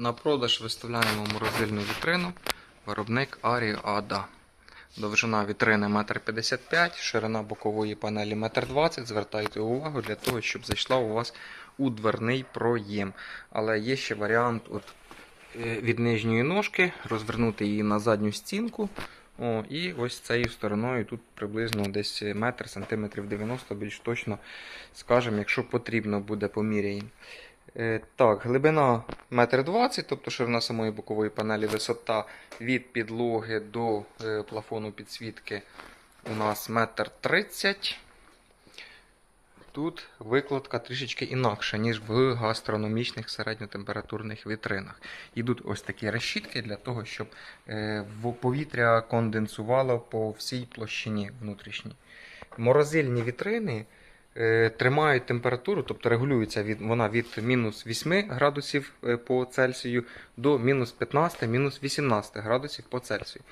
На продаж виставляємо морозильну вітрину. Виробник Аріада. Довжина вітрини 1,55 м, ширина бокової панелі 1,20 м. Звертайте увагу для того, щоб зайшла у вас у дверний проєм. Але є ще варіант от, е, від нижньої ножки розвернути її на задню стінку. О, і ось цією стороною тут приблизно десь метр, сантиметрів 90, більш точно скажемо, якщо потрібно буде поміряємо. Так, глибина 1,20 м, тобто ширина самої бокової панелі, висота від підлоги до е, плафону підсвітки у нас 1,30 м. Тут викладка трішечки інакша, ніж в гастрономічних середньотемпературних вітринах. Йдуть ось такі решітки для того, щоб е, повітря конденсувало по всій площині внутрішній. Морозильні вітрини е, тримають температуру, тобто регулюється від, вона від мінус 8 градусів е, по Цельсію до мінус 15, мінус 18 градусів по Цельсію.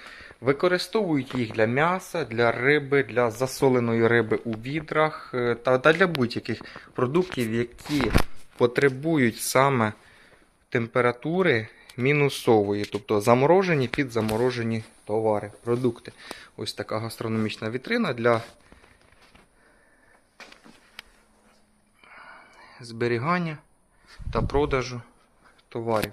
Використовують їх для м'яса, для риби, для засоленої риби у відрах е, та, та для будь-яких продуктів, які потребують саме температури мінусової, тобто заморожені під заморожені товари, продукти. Ось така гастрономічна вітрина для зберігання та продажу товарів.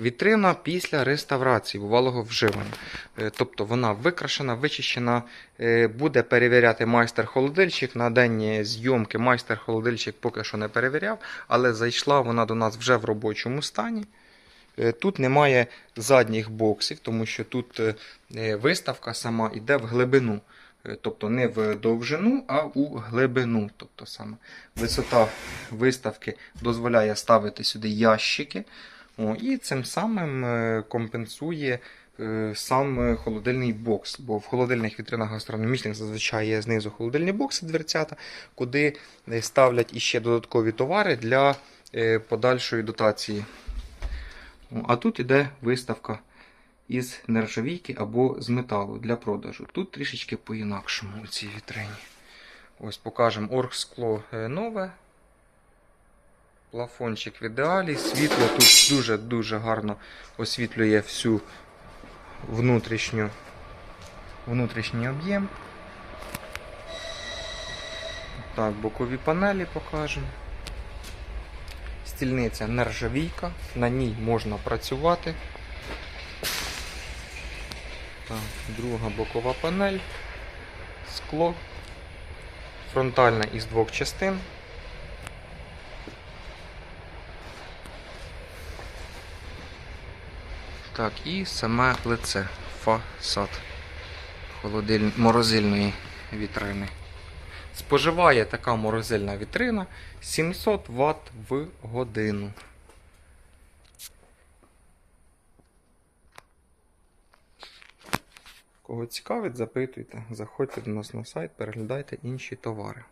Вітрина після реставрації бувалого вживання. Е, Тобто вона викрашена, вичищена, е, буде перевіряти майстер-холодильщик. На день зйомки майстер-холодильщик поки що не перевіряв, але зайшла вона до нас вже в робочому стані. Е, Тут немає задніх боксів, тому що тут виставка сама йде в глибину. Е, Тобто не в довжину, а у глибину. Тобто саме висота виставки дозволяє ставити сюди ящики. О, і цим самим е, компенсує е, сам холодильний бокс. Бо в холодильних вітринах гастрономічних зазвичай є знизу холодильні бокси, дверцята, куди ставлять іще додаткові товари для подальшої дотації. А тут іде виставка із нержавійки або з металу для продажу. Тут трішечки по-інакшому у цій вітрині. Ось покажемо оргскло е, нове. Плафончик в ідеалі. Світло тут дуже-дуже гарно освітлює всю внутрішню, внутрішній об'єм. Так, бокові панелі покажемо. Стільниця нержавійка, на ній можна працювати. Так, друга бокова панель, скло, фронтальна із двох частин. Так, і саме лице, фасад холодиль... морозильної вітрини. Споживає така морозильна вітрина 700 Вт в годину. Кого цікавить, запитуйте, заходьте до нас на сайт, переглядайте інші товари.